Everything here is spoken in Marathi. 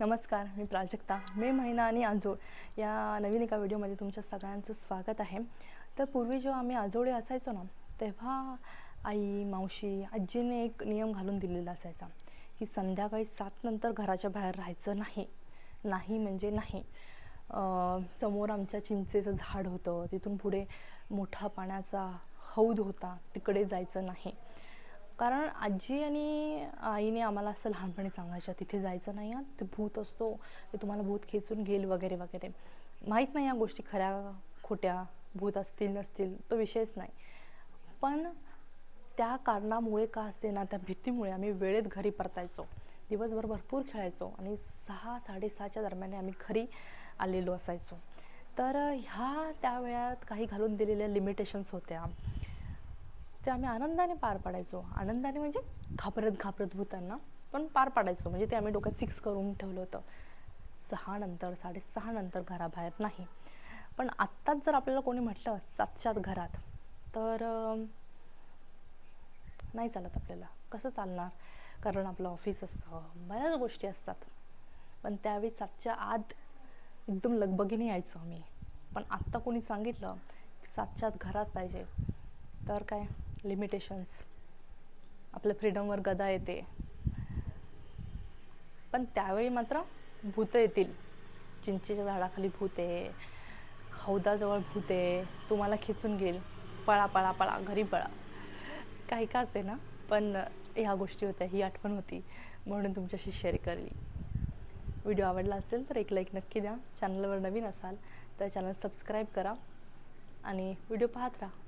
नमस्कार मी प्राजक्ता मे महिना आणि आजोळ. या नवीन एका व्हिडिओमध्ये तुमच्या सगळ्यांचं स्वागत आहे. तर पूर्वी जेव्हा आम्ही आजोळे असायचो ना तेव्हा आई मावशी आजीने एक नियम घालून दिलेला असायचा की संध्याकाळी सात नंतर घराच्या बाहेर राहायचं नाही. नाही म्हणजे नाही. समोर आमच्या चिंचेचं झाड होतं तिथून पुढे मोठा पाण्याचा हौद होता तिकडे जायचं नाही. कारण आजी आणि आईने आम्हाला असं लहानपणी सांगायच्या तिथे जायचं नाही हां ते भूत असतो ते तुम्हाला भूत खेचून घेईल वगैरे वगैरे. माहीत नाही या गोष्टी खऱ्या खोट्या भूत असतील नसतील तो विषयच नाही. पण त्या कारणामुळे का असे ना त्या भीतीमुळे आम्ही वेळेत घरी परतायचो. दिवसभर भरपूर खेळायचो आणि सहा साडेसहाच्या दरम्यान आम्ही घरी आलेलो असायचो. तर ह्या त्या वेळात काही घालून दिलेल्या लिमिटेशन्स होत्या. ते आम्ही आनंदाने पार पाडायचो. आनंदाने म्हणजे घाबरत घाबरत भूतांना पण पार पाडायचो. म्हणजे ते आम्ही डोक्यात फिक्स करून ठेवलं होतं. सहा नंतर साडेसहा नंतर घराबाहेर नाही. पण आत्ताच जर आपल्याला कोणी म्हटलं सातशात घरात तर नाही चालत आपल्याला. कसं चालणार? कारण आपलं ऑफिस असतं. बऱ्याच गोष्टी असतात. पण त्यावेळी सातच्या आत एकदम लगबगीने यायचो आम्ही. पण आत्ता कोणी सांगितलं की सातच्या आत घरात पाहिजे तर काय? लिमिटेशन्स आपल्या फ्रीडमवर गदा येते. पण त्यावेळी मात्र भूतं येतील. चिंचेच्या झाडाखाली भूत आहे हौदाजवळ भूत आहे तुम्हाला खेचून घेईल. पळा पळा पळा घरी पळा. काही का असे ना? पण ह्या गोष्टी होत्या ही आठवण होती. म्हणून तुमच्याशी शेअर करली. व्हिडिओ आवडला असेल तर एक लाईक नक्की द्या. चॅनलवर नवीन असाल तर चॅनल सबस्क्राईब करा. आणि व्हिडिओ पाहत राहा.